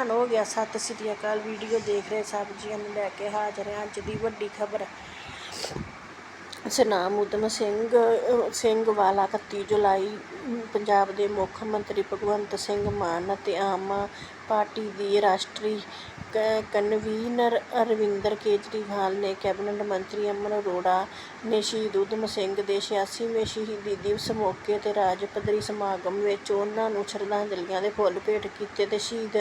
ਬਿਆਨ ਹੋ ਗਿਆ। ਸਤਿ ਸ੍ਰੀ ਅਕਾਲ। ਵੀਡੀਓ ਦੇਖ ਰਹੇ ਸਭ ਜੀਆਂ ਨੂੰ ਲੈ ਕੇ ਹਾਜ਼ਰ ਹਾਂ ਅੱਜ ਦੀ ਵੱਡੀ ਖਬਰ। ਸਨਾਮ ਉਦਮ ਸਿੰਘ ਸਿੰਘ ਵਾਲਾ 31 ਜੁਲਾਈ ਪੰਜਾਬ ਦੇ ਮੁੱਖ ਮੰਤਰੀ ਭਗਵੰਤ ਸਿੰਘ ਮਾਨ ਅਤੇ ਆਮ ਪਾਰਟੀ ਦੀ ਰਾਸ਼ਟਰੀ ਕਨਵੀਨਰ ਅਰਵਿੰਦਰ ਕੇਜਰੀਵਾਲ ਨੇ ਕੈਬਨਿਟ ਮੰਤਰੀ ਅਮਨ ਅਰੋੜਾ ਨੇ ਸ਼ਹੀਦ ਊਧਮ ਸਿੰਘ ਦੇ 86ਵੇਂ ਸ਼ਹੀਦੀ ਦਿਵਸ ਮੌਕੇ ਤੇ ਰਾਜ ਪੱਧਰੀ ਸਮਾਗਮ ਵਿੱਚ ਉਹਨਾਂ ਨੂੰ ਸ਼ਰਧਾਂਜਲੀਆਂ ਦੇ ਫੁੱਲ ਭੇਟ ਕੀਤੇ ਤੇ ਸ਼ਹੀਦ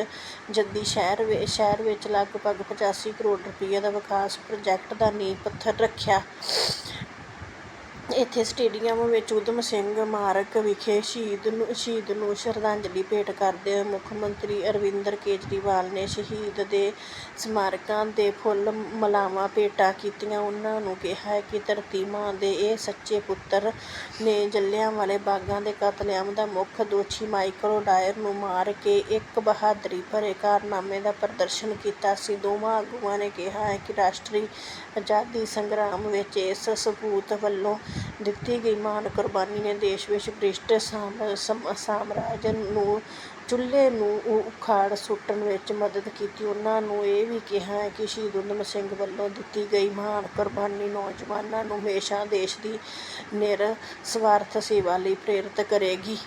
ਜੱਦੀ ਸ਼ਹਿਰ ਵਿ- ਸ਼ਹਿਰ ਵਿੱਚ ਲਗਭਗ 85 ਕਰੋੜ ਰੁਪਏ ਦਾ ਵਿਕਾਸ ਪ੍ਰੋਜੈਕਟ ਦਾ ਨੀਂਹ ਪੱਥਰ ਰੱਖਿਆ। ਇੱਥੇ ਸਟੇਡੀਅਮ ਵਿੱਚ ਉਦਮ ਸਿੰਘ ਮਾਰਗ ਵਿਖੇ ਸ਼ਹੀਦ ਨੂੰ ਸ਼ਹੀਦ ਨੂੰ ਸ਼ਰਧਾਂਜਲੀ ਭੇਟ ਕਰਦੇ ਹੋਏ ਮੁੱਖ ਮੰਤਰੀ ਅਰਵਿੰਦ ਕੇਜਰੀਵਾਲ ਨੇ ਸ਼ਹੀਦ ਦੇ ਸਮਾਰਕਾਂ ਦੇ ਫੁੱਲ ਮਲਾਵਾਂ ਭੇਟਾਂ ਕੀਤੀਆਂ। ਉਹਨਾਂ ਨੂੰ ਕਿਹਾ ਹੈ ਕਿ ਧਰਤੀ ਮਾਂ ਦੇ ਇਹ ਸੱਚੇ ਪੁੱਤਰ ਨੇ ਜਲਿਆਂਵਾਲੇ ਬਾਗਾਂ ਦੇ ਕਤਲੇਆਮ ਦਾ ਮੁੱਖ ਦੋਸ਼ੀ ਮਾਈਕਲ ਡਾਇਰ ਨੂੰ ਮਾਰ ਕੇ ਇੱਕ ਬਹਾਦਰੀ ਭਰੇ ਕਾਰਨਾਮੇ ਦਾ ਪ੍ਰਦਰਸ਼ਨ ਕੀਤਾ ਸੀ। ਦੋਵਾਂ ਆਗੂਆਂ ਨੇ ਕਿਹਾ ਹੈ ਕਿ ਰਾਸ਼ਟਰੀ ਆਜ਼ਾਦੀ ਸੰਗਰਾਮ ਵਿੱਚ ਇਸ ਸਪੂਤ ਵੱਲੋਂ ਦਿੱਤੀ ਗਈ ਮਹਾਨ ਕੁਰਬਾਨੀ ਨੇ ਦੇਸ਼ ਵਿੱਚ ਬ੍ਰਿਸ਼ਟ ਸਾਮ- ਸਮ- ਸਾਮਰਾਜ ਨੂੰ ਚੁੱਲ੍ਹੇ ਨੂੰ ਉਖਾੜ ਸੁੱਟਣ ਵਿੱਚ ਮਦਦ ਕੀਤੀ। ਉਹਨਾਂ ਨੂੰ ਇਹ ਵੀ ਕਿਹਾ ਹੈ ਕਿ ਸ਼ਹੀਦ ਊਧਮ ਸਿੰਘ ਵੱਲੋਂ ਦਿੱਤੀ ਗਈ ਮਹਾਨ ਕੁਰਬਾਨੀ ਨੌਜਵਾਨਾਂ ਨੂੰ ਹਮੇਸ਼ਾ ਦੇਸ਼ ਦੀ ਨਿਰਸਵਾਰਥ ਸੇਵਾ ਲਈ ਪ੍ਰੇਰਿਤ ਕਰੇਗੀ।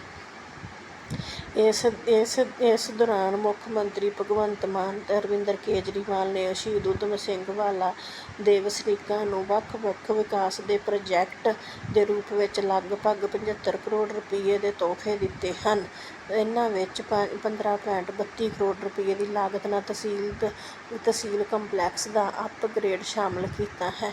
ਇਸ ਇਸ ਇਸ ਦੌਰਾਨ ਮੁੱਖ ਮੰਤਰੀ ਭਗਵੰਤ ਮਾਨ ਤੇ ਅਰਵਿੰਦਰ ਕੇਜਰੀਵਾਲ ਨੇ ਸ਼ਹੀਦ ਊਧਮ ਸਿੰਘ ਵਾਲਾ ਦੇ ਵਸਨੀਕਾਂ ਨੂੰ ਵੱਖ-ਵੱਖ ਵਿਕਾਸ ਦੇ ਪ੍ਰੋਜੈਕਟ ਦੇ ਰੂਪ ਵਿੱਚ ਲਗਭਗ 75 ਕਰੋੜ ਰੁਪਏ ਦੇ ਤੋਹਫੇ ਦਿੱਤੇ ਹਨ। ਇਹਨਾਂ ਵਿੱਚ ਪੰ- 15.32 ਕਰੋੜ ਰੁਪਏ ਦੀ ਲਾਗਤ ਨਾਲ ਤਹਿਸੀਲ ਤਹਿਸੀਲ ਕੰਪਲੈਕਸ ਦਾ ਅਪਗ੍ਰੇਡ ਸ਼ਾਮਲ ਕੀਤਾ ਹੈ।